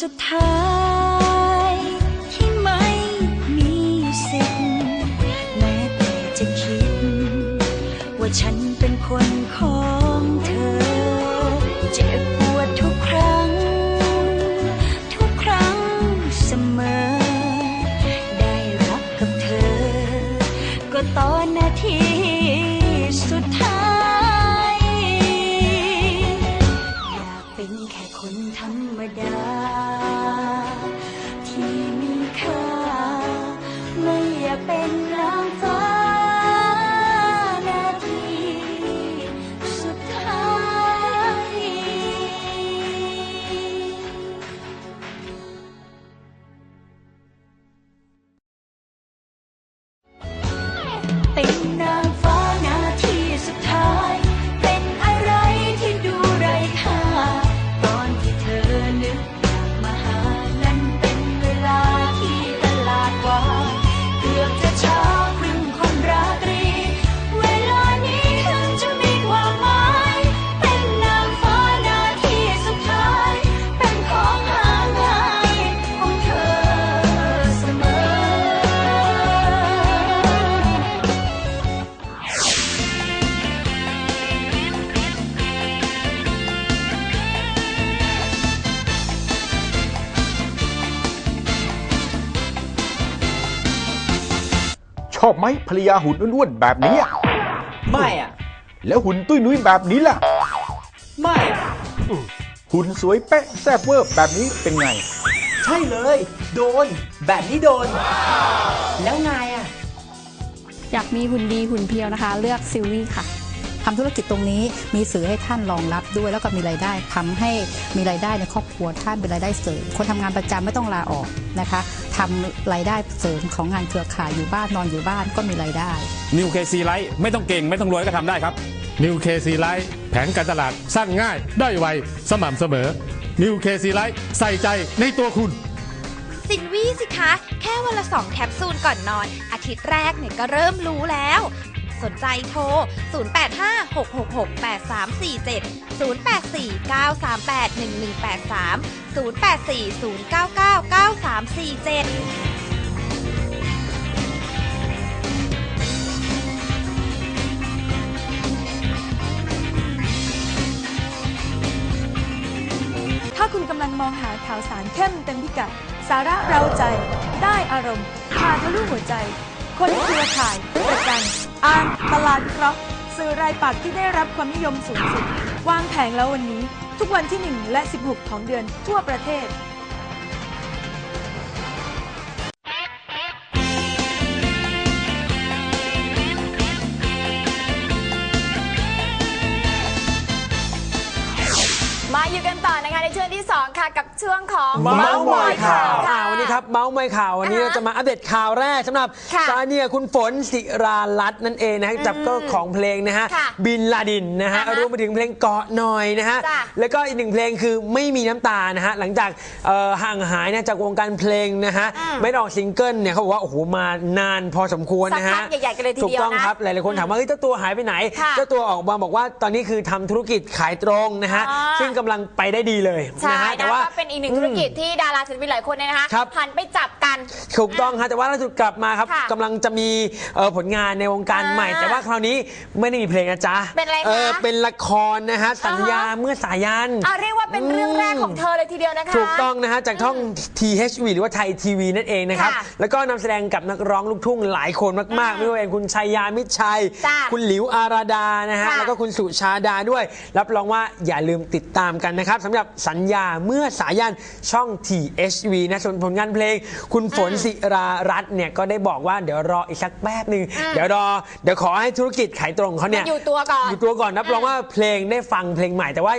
สุดท้ายที่ไม่มีสิทธิ์แม้แต่จะคิดว่าฉัน เไหมภรรยาหุ่นอ้วนๆแบบนี้อะไม่อะ แล้วหุ่นตุ้ยนุ้ยแบบนี้ล่ะ ไม่อะหุ่นสวยเป๊ะแซ่บเวอร์แบบนี้เป็นไง ใช่เลย โดน แบบนี้โดน แล้วนายอะ อยากมีหุ่นดีหุ่นเพียวนะคะ เลือกซิลวี่ค่ะ ทำธุรกิจตรงนี้มีสื่อให้ท่านรองรับด้วย แล้วก็มีรายได้ทำให้มีรายได้ในครอบครัวท่านเป็นรายได้เสริมคนทำงานประจำไม่ต้องลาออกนะคะทำรายได้เสริมของงานเครือข่ายอยู่บ้านนอนอยู่บ้านก็มีรายได้นิวเคซีไลท์ไม่ต้องเก่งไม่ต้องรวยก็ทำได้ครับนิวเคซีไลท์แผนการตลาดสร้างง่ายได้ไวสม่ำเสมอนิวเคซีไลท์ใส่ใจในตัวคุณสินวี่สิคะ แค่วันละสองแคปซูลก่อนนอน อาทิตย์แรกเนี่ยก็เริ่มรู้แล้ว สนใจโทร 0856683347 0840999347ถ้าคุณกำลังมองหาข่าวสารเข้มเต็มพิกัด สาระเราใจ ได้อารมณ์พาทะลุหัวใจ คนเครือข่ายประกัน อ่านตลาดคราะห์สื่อรายปักษ์ที่ได้รับความนิยมสูงสุด วางแผงแล้ววันนี้ ทุกวันที่ 1 และ 16 ของเดือนทั่วประเทศ มาอยู่กันต่อนะคะในช่วงที่2ค่ะกับช่วงของ เมาส์มอยข่าวค่ะอ่าวันนี้ครับเมาส์มอยข่าววันนี้อ่าฮะเราจะมาอัปเดตข่าวแรกสำหรับค่ะซาเนียคุณฝนศิรารัตน์นั่นเองนะฮะจับก็ของเพลงนะฮะค่ะบินลาดินนะฮะอ่าฮะรวมไปถึงเพลงเกาะหน่อยนะฮะจ้ะแล้วก็อีกหนึ่งเพลงคือไม่มีน้ำตานะฮะหลังจากเอ่อห่างหายนะจากวงการเพลงนะฮะอืมไม่ได้ออกซิงเกิลเนี่ยเขาบอกว่าโอ้โหมานานพอสมควรนะฮะสักพักใหญ่ๆกันเลยทีเดียวนะถูกต้องครับหลายๆคนถามว่าเฮ้ยเจ้าตัวหายไปไหนค่ะ เจ้าตัวออกมาบอกว่าตอนนี้คือทำธุรกิจขายตรงนะฮะอ่าซึ่งกำลังไปได้ดีเลย ใช่นะฮะนะก็เป็นอีกหนึ่งธุรกิจที่ดาราศิลปินหลายคนเนี่ยนะคะครับหันไปจับกันถูกต้องฮะแต่ว่าล่าสุดกลับมาครับค่ะกำลังจะมีเอ่อผลงานในวงการอ่าใหม่ แต่ว่าคราวนี้ไม่ได้มีเพลงนะจ๊ะเป็นอะไรคะเออเป็นละครนะฮะสัญญาอ่าฮะเมื่อสายันอ่าเรียกว่าเป็นเรื่องแรกของเธอเลยทีเดียวนะคะถูกต้องนะฮะจากช่อง THV หรือว่าไทยทีวีนั่นเองนะครับค่ะแล้วก็นำแสดงกับนักร้องลูกทุ่งหลายคนมากๆไม่ว่าจะเป็นคุณชัยยามิตรชัยจ้ะคุณหลิวอาราดานะฮะค่ะแล้วก็คุณสุชาดาด้วย รับรองว่าอย่าลืมติดตามกันนะครับสำหรับสัญญาเมื่อสายันช่อง THV นะส่วนผลงานเพลง คุณฝนศิรารัตน์เนี่ยก็ได้บอกว่าเดี๋ยวรออีกสักแป๊บหนึ่งเดี๋ยวรอเดี๋ยวขอให้ธุรกิจขายตรงเขาเนี่ยมันอยู่ตัวก่อนอยู่ตัวก่อนรับรองว่าเพลงได้ฟังเพลงใหม่ แต่ว่า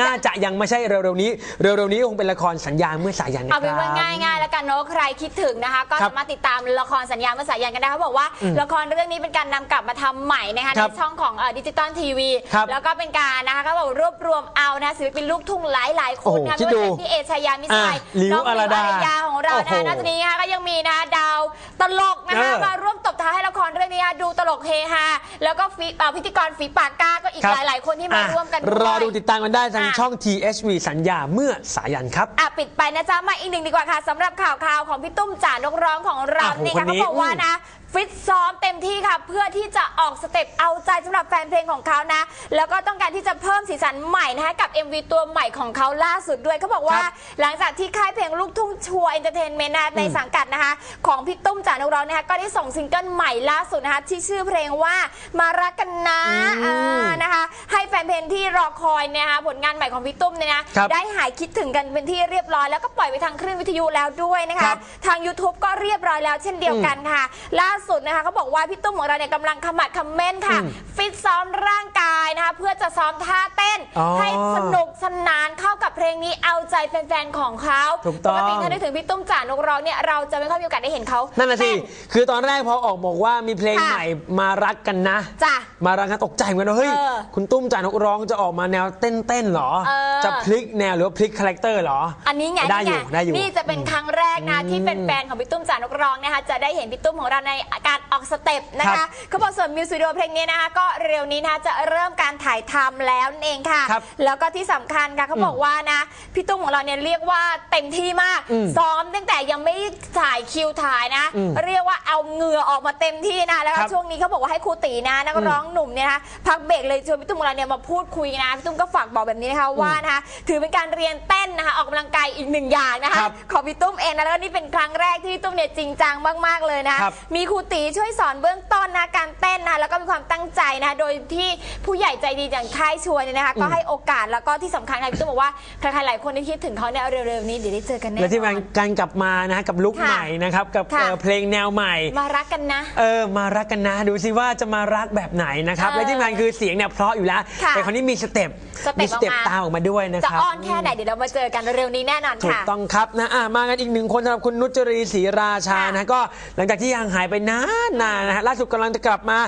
น่าจะยังไม่ใช่เร็วๆนี้ เร็วๆนี้คงเป็นละครสัญญาเมื่อสายันนะคเอารับเป็นว่าง่ายๆ แล้วกันเนาะใครคิดถึงนะคะ ก็ครับสามารถติดตามละครสัญญาเมื่อสายันกันได้เขาบอกว่าอืมละครเรื่องนี้เป็นการนำกลับมาทำใหม่นะคะคในรับช่องของดิจิตอลทีวีครับแล้วก็เป็นการนะคะเขาบอกรวบรวมเอานะศิลปินลูกทุ่งหลายๆคโอ้นโหนะคิดไม่ว่าดูจะเป็นพี่เอชายามิตรชัยอะหลิวน้องหลิวอาราดาอารยาของเราโอ้โหนะนอกจากนี้นะคะก็ยังมีนะดาวตลกนะคะเออมาร่วมตบท้ายให้ละครเรื่องนี้นะดูตลกเฮฮาแล้วก็ฟิเอ่อพิธีกรฝีปากกล้าก็อีกครับหลาย ๆ คนที่มาอะร่วมกันด้วยรอดูติดตามกันได้ทางอะช่อง THV สัญญาเมื่อสายันครับอะปิดไปนะจ๊ะมาอีกหนึ่งดีกว่าค่ะสำหรับข่าวข่าวของพี่ตุ้มจ่านกร้องของเราอะโหเนี่ยคนค่ะนี้เขาบอกว่านะ ฟิตซ้อมเต็มที่ค่ะ เพื่อที่จะออกสเต็ปเอาใจสำหรับแฟนเพลงของเขานะ แล้วก็ต้องการที่จะเพิ่มสีสันใหม่นะคะกับ MV ตัวใหม่ของเขาล่าสุดด้วยเขาบอกว่าครับหลังจากที่ค่ายเพลงลูกทุ่งชัวร์เอนเตอร์เทนเมนต์ในสังกัดนะคะ ของพี่ตุ้มจ่านกร้องนะคะก็ได้ส่งซิงเกิลใหม่ล่าสุดนะคะที่ชื่อเพลงว่ามารักกันนะอืมอ่านะคะ ให้แฟนเพลงที่รอคอยเนี่ยนะคะผลงานใหม่ของพี่ตุ้มเนี่ยนะครับ ได้หายคิดถึงกันเป็นที่เรียบร้อยแล้วก็ปล่อยไปทางคลื่นวิทยุแล้วด้วยนะครัคะ บ ทาง YouTube ก็เรียบร้อยแล้วเช่นเดียวกันค่ะล่าสุดนะคะเขาบอกว่าพี่ตุ้มของเราเนี่ยกำลังขมัดคำเม่นค่ะอืมฟิตซ้อมร่างกายนะคะ เพื่อจะซ้อมท่าเต้น อ๋อให้สนุกสนานเข้ากับเพลงนี้เอาใจแฟนๆของเขาถูกต้อง ปกติถ้านึกถึงพี่ตุ้มจ่านกร้องเนี่ยเราจะไม่ค่อยมีโอกาสได้เห็นเขานั่นน่ะสิ เต้ คือตอนแรกพอออกบอกว่ามีเพลงค่ะ ใหม่มารักกันนะ จ้ะ มารักกันตกใจเหมือนกันว่าเฮ้ย เออคุณตุ้มจ่านกร้องจะออกมาแนวเต้นๆหรอ เออ จะพลิกแนวหรือว่าพลิกคาแรคเตอร์หรออันนี้ไงได้อยู่นี่งได้อยู่ นี่จะเป็นครั้งแรกนะที่เป็นแฟนของพี่ตุ้มจ่านกร้องนะคะจะได้เห็นพี่ตุ้มของเราในการออกสเต็ปนะครัคะบเขาบอกส่วนมิวสิกวิดีโอเพลงนี้นะคะก็เร็วนี้นะคะจะเริ่มการถ่ายทำแล้วนั่นเองค่ะ ครับแล้วก็ที่สำคัญค่ะเขาบอกว่านะพี่ตุ้มของเราเนี่ยเรียกว่าเต็มที่มาก อืมซ้อมตั้งแต่ยังไม่ถ่ายคิวถ่ายนะ อืมเรียกว่าเอาเหงื่อออกมาเต็มที่นะแล้วก็ครับช่วงนี้เขาบอกว่าให้ครูตีนะนักร้องหนุ่มเนี่ยนะคะพักเบรกเลยชวนพี่ตุ้มของเราเนี่ยมาพูดคุยนะพี่ตุ้มก็ฝากบอกแบบนี้นะคะว่านะคะถือเป็นการเรียนเต้นนะคะออกกำลังกายอีกหนึ่งอย่างนะคะครับ ของพี่ตุ้มเองนะแล้วก็นี่เป็นครั้งแรกที่พี่ตุ้มเนี่ยจริงจังมากๆเลยนะ ครับ มีครูตีช่วยสอนเบื้องต้นนะการเต้นนะแล้วก็มีความตั้งใจนะโดยที่ผู้ใหญ่ใจดีอย่างค่ายชวนเนี่ยนะคะก็ให้โอกาสแล้วก็ที่สำคัญค่ะพี่ตุ้มบอกว่าใครๆหลายคนที่คิดถึงเขาเนี่ยเร็วๆนี้เดี๋ยวได้เจอกันแน่นและที่อการนการกลับมานะฮะกับลุคค่ะใหม่นะครับกับค่ะ เอ่อเพลงแนวใหม่ มารักกันนะ เออมารักกันนะ ดูสิว่าจะมารักแบบไหนนะครับเออและที่มันคือเสียงเนี่ยเพราะอยู่แล้วค่ะแต่คราวนี้มีสเต็ปสเต็ปมีสเต็ปออกมา ตามออกมาด้วยนะจะครับ อ้อนแค่ไหนเดี๋ยวเรามาเจอกันเร็วๆนี้แน่นอนถูกค่ะ ต้องครับนะอะมากันอีกหนึ่งคนสำหรับคุณนุจรีศรีราชาค่ะนะก็หลังจากที่ห่างหายไปนานๆนะฮะล่าสุดกำลังจะกลับมา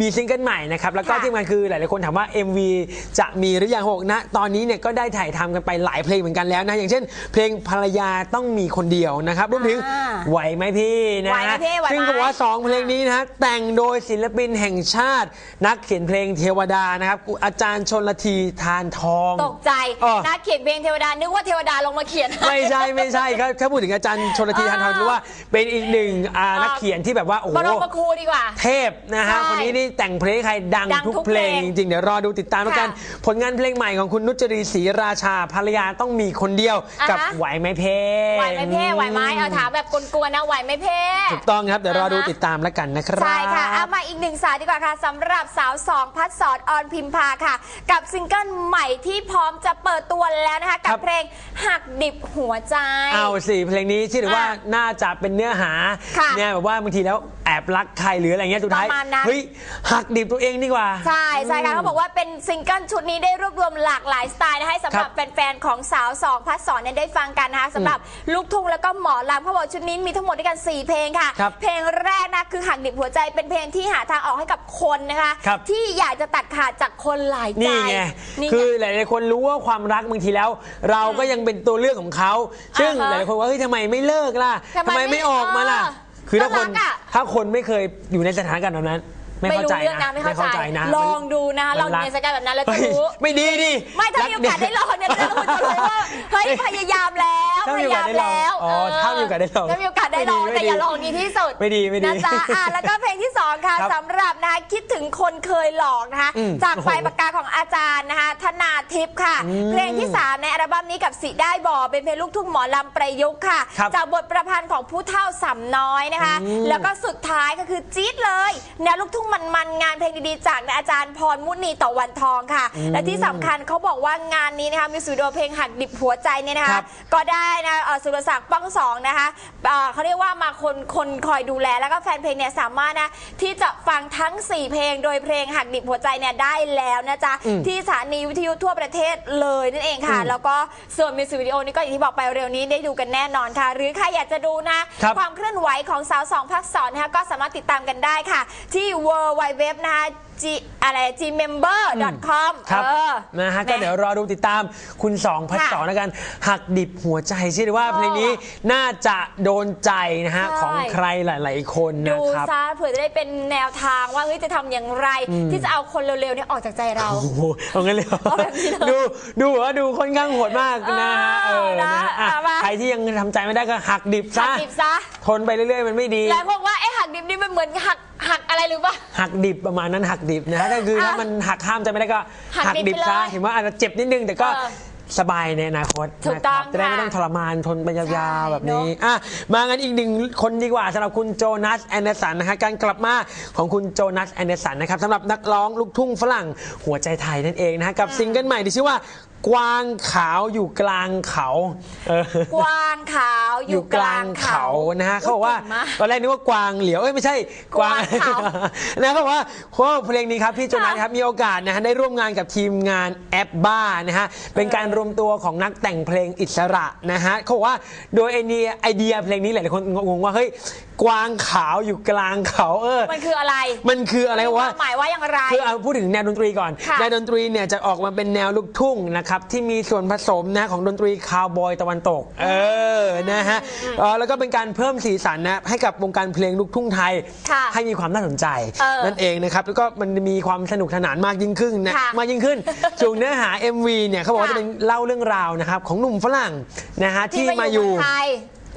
มีซิงเกิลใหม่นะครับ แล้วก็ค่ะที่มันคือหลายๆคนถามว่า MV จะมีหรือยังหกนะ ตอนนี้เนี่ยก็ได้ถ่ายทำกันไปหลายเพลงเหมือนกันแล้วนะ อย่างเช่น เพลงภรรยาต้องมีคนเดียวนะครับรวมถึงอ่าไหวไหมพี่นะไหวไหมพี่ไหวไหม ซึ่งก็บอกว่า สองเพลงนี้นะฮะแต่งโดยศิลปินแห่งชาติ นักเขียนเพลงเทวดานะครับอาจารย์ชนละทีทานทอง ตกใจอ๋อนักเขียนเพลงเทวดานึกว่าเทวดาลงมาเขียนไม่ใช่ไม่ใช่ครับถ้าพูดถึงอาจารย์ชนละทีทานทองถือว่าเป็นอีกหนึ่งอ่าอ่านันักเขียนที่แบบว่าโอ้โหบรมครูดีกว่า เทพนะฮะใช่คนนี้นี่แต่งเพลงให้ใครดังดังทุกทุกเพลงเพลงจริงๆเดี๋ยวรอดูติดตามแล้วกันค่ะผลงานเพลงใหม่ของคุณนุจรีศรีราชาภรรรยาต้องมีคนเดียวอ่าฮะกับไหวไหมเพไหวไหมเพ่ไหวไหมเอาถามแบบกวนๆนะไหวไหมเพ่ ถูกต้องครับเดี๋ยวรอดูอ่าฮะ ติดตามแล้วกันนะครับ ใช่ค่ะเอามาอีกหนึ่งสายดีกว่าค่ะสำหรับสาวสองพัดสอนออนพิมพาค่ะ กับซิงเกิลใหม่ที่พร้อมจะเปิดตัวแล้วนะคะ กัครับ บเพลงหักดิบหัวใจ เอาสิเพลงนี้ชื่อว่าอะน่าจะเป็นเนื้อหาค่ะเนี่ยแบบว่าบางทีแล้วแอบรักใครหรืออะไรเงี้ยสุดท้ายประมาณนั้น เฮ้ยหักดิบตัวเองดีกว่า ใช่ใช่ค่ะเขาบอกว่าเป็นซิงเกิลชุดนี้ได้รวบรวมหลากหลายสไตล์นะคะให้สำหรับครับแฟนๆ ของสาวสองพัดสอนเนี่ยได้ฟังกันนะคะสำหรับลูกทุ่งแล้วก็หมอลำเขาบอกชุดนี้มีทั้งหมดด้วยกัน 4 เพลงค่ะ ครับเพลงแรกนะคือหักดิบหัวใจเป็นเพลงที่หาทางออกให้กับคนนะคะ ครับ ที่อยากจะตัดขาดจากคนหลายใจนี่ไง นี่ไง คือหลายๆคนรู้ว่าความรักบางทีแล้ว เราก็ยังเป็นตัวเลือกของเขา ซึ่งอ่าฮะหลายๆคนว่าเฮ้ยทำไมไม่เลิกล่ะทำไมไม่ไม่ออกมาล่ะ เออ คือถ้าคนน่ารักอะ ถ้าคนไม่เคยอยู่ในสถานการณ์แบบนั้น ไม่เข้ารู้ใจเรื่องนะนะไม่เข้าใจนะลองดูนะมัลองดูในสกายแบบนั้นแล้วจะเฮ้ยรู้ ไม่ดีดิไม่ถ้ามีโอกาสได้ลองเนี่ยจะรู้จะรู้ว่าเฮ้ยพยายามแล้วถ้าพมีโอยายากากมได้ลองแล้วอ๋อถ้ามีโอกาสได้ลองถ้ามีโอกาสได้ลองไม่ดีแต่อย่าไม่ดีลองดีที่สุดไม่ดีไม่ดีนะจ๊ะอะแล้วก็เพลงที่สองค่ะครับสำหรับนะคะคิดถึงคนเคยหลอกนะคะอืมจากโอ้โหปลายปากกาของอาจารย์นะคะธนาทิพย์ค่ะเพลงที่สามในอัล บั้มนี้กับสิได้บ่อเป็นเพลงลูกทุ่งหมอลำประยุกต์ค่ะ ครับจากบทประพันธ์ของผู้เฒ่าสำน้อยนะคะ อืมแล้วก็สุดท้ายก็คือจี๊ดเลยแนวลูกทุ่งมันๆงานเพลงดีๆจากอาจารย์พรมุนีต่อวันทองค่ะและที่สำคัญเขาบอกว่างานนี้นะคะมิวสิกวิดีโอเพลงหักดิบหัวใจเนี่ยนะครัคะ บ ก็ได้นะเอ่อสุรศักดิ์ป้องสองนะคะเอ่อเขาเรียกว่ามาคนคนคอยดูแล แล้วก็แฟนเพลงเนี่ยสามารถนะที่จะฟังทั้ง 4 เพลง โดยเพลงหักดิบหัวใจเนี่ยได้แล้วนะจ๊ะ อืมที่สถานีวิทยุทั่วประเทศเลยนั่นเองค่ะ อืมแล้วก็ส่วนมิวสิกวิดีโอนี้ก็อย่างที่บอกไปเร็วนี้ได้ดูกันแน่นอนค่ะ หรือใครอยากจะดูนะ ครับความเคลื่อนไหวของสาวสองพักสอนนะคะก็สามารถติดตามกันได้ค่ะ ที่ w w w นะคะ G อะไร gmember.com ครับเออ นะฮะก็เดี๋ยวรอดูติดตามคุณสองพัดค่ะสองแล้วกัน หักดิบหัวใจเชื่อได้ว่าเออเพลงนี้น่าจะโดนใจนะฮะ ใช่ ของใครหลาย ๆ คนดูนะครับ ซะเผื่อจะได้เป็นแนวทางว่าเฮ้ยจะทำอย่างไร ที่จะเอาคนเร็วๆเนี่ยออกจากใจเรา โอ้โหเอางั้นเลยเหรอเอาแบบนี้เลยดูดูว่าดูค่อนข้างโหดมากนะฮะเออเออนะฮะอะเอามา ใครที่ยังทำใจไม่ได้ก็หักดิบหัซะกดิบซะ ทนไปเรื่อย ๆ มันไม่ดี หลายคนบอกว่าไอ้หักดิบนี่มันเหมือนหัก หักอะไรหรือเปล่า หักดิบประมาณนั้นหักดิบนะฮะถ้าคือถ้าอะมันหักข้ามใจไม่ได้ก็หักหักดิดิบบไปซะเลยเห็นว่าอาจจะเจ็บนิดนึงแต่ก็เออสบายในอนาคตถูกต้องนะครับจะได้ไม่ค่ะต้องทรมานทนไปยาวใช่ๆแบบนี้เนอะ อะมากันอีกหนึ่งคนดีกว่าสำหรับคุณโจนัสแอนเดอร์สันนะฮะการกลับมาของคุณโจนัสแอนเดอร์สันนะครับสำหรับนักร้องลูกทุ่งฝรั่งหัวใจไทยนั่นเองนะฮะกับซิงเกิลใหม่ที่ชื่อว่า กวางขาวอยู่กลางเขาเออกวางขาวอยู่กลางเขานะฮะเขาบอกว่าเก่งมากตอนแรกนึกว่ากวางเหลียวเอ้ยไม่ใช่กวางขาวนะเขาบอกว่าเพราะว่าเพลงนี้ครับพี่โจนัสครับมีโอกาสนะฮะได้ร่วมงานกับทีมงานแอปบ้านะฮะเป็นการรวมตัวของนักแต่งเพลงอิสระนะฮะเขาบอกว่าโดยไอเดียไอเดียเพลงนี้หลายๆคนงงว่าเฮ้ยกวางขาวอยู่กลางเขาเออมันคืออะไร มันคืออะไรมีวะความหมายว่าอย่างไร คือเอาพูดถึงแนวดนตรีก่อนค่ะแนวดนตรีเนี่ยจะออกมาเป็นแนวลูกทุ่งนะครับที่มีส่วนผสมนะของดนตรีคาวบอยตะวันตก เออนะฮะเออแล้วก็เป็นการเพิ่มสีสันนะให้กับวงการเพลงลูกทุ่งไทย ค่ะให้มีความน่าสนใจ เออนั่นเองนะครับ แล้วก็มันมีความสนุกสนานมากยิ่งขึ้นนะค่ะมากยิ่งขึ้นส่วนเนื้อหา MV เนี่ยเขาบอกว่าค่ะ จะเป็นเล่าเรื่องราวนะครับของหนุ่มฝรั่งนะฮะที่ที่มามาออยู่ยู่เมืองไทย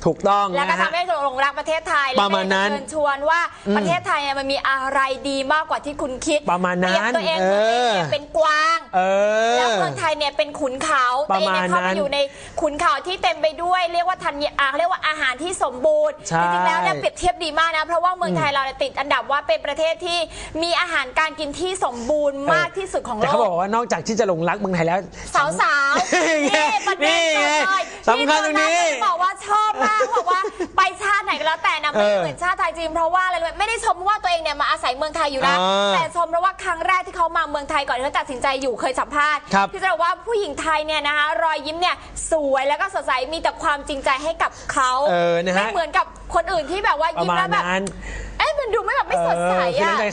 ถูกต้องแล้วก็นะฮะ ทำให้หลงรักประเทศไทยประมาณนั้นแล้วก็อยกจเชิญชวนว่าประเทศไทยเนี่ยมันมีอะไรดีมากกว่าที่คุณคิดประมาณนั้นเปรียบตัวเองเหมือนตัวเองเนี่ยเออเป็นกวาง เออ แล้วเมืองไทยเนี่ยเป็นขุนเขาปแต่ระเองมาณเนี่ยเข้านั้มานอยู่ในขุนเขาที่เต็มไปด้วยเรียกว่าธัญอาเขาเรียกว่าอาหารที่สมบูรณ์ใช่จริงๆแล้วเนี่ยเปรียบเทียบดีมากนะเพราะว่าเมืองไทยเราเนี่ยติดอันดับว่าเป็นประเทศที่มีอาหารการกินที่สมบูรณ์มากที่สุดของโลแต่เขาบกอกว่านอกจากที่จะหลงรักเมืองไทยแล้ว สาวสาวๆนี่ไงนี่ประเด็นนี่ไงเลยสำคัญตรงนี้ที่โจนัสบอกว่าชอบมากบอกว่าไปชาติไหนก็แล้วแต่นะไม่ได้เออเหมือนชาติไทยจริงเพราะว่าอะไรรู้ไหมไม่ได้ชมว่าตัวเองเนี่ยมาอาศัยเมืองไทยอยู่นะอ่าแต่ชมเพราะว่าครั้งแรกที่เขามาเมืองไทยก่อนที่เขาตัดสินใจอยู่เคยสัมภาษณ์ครับที่จะบอกว่าผู้หญิงไทยเนี่ยนะคะรอยยิ้มเนี่ยสวยแล้วก็สดใสมีแต่ความจริงใจให้กับเขาเออนะฮะไม่เหมือนกับคนอื่นที่แบบว่าประยิ้มมาแล้ณวแบบนั้นเอ๊ะมันดูไม่แบบไม่สดใสเออคืออะน้ำใจ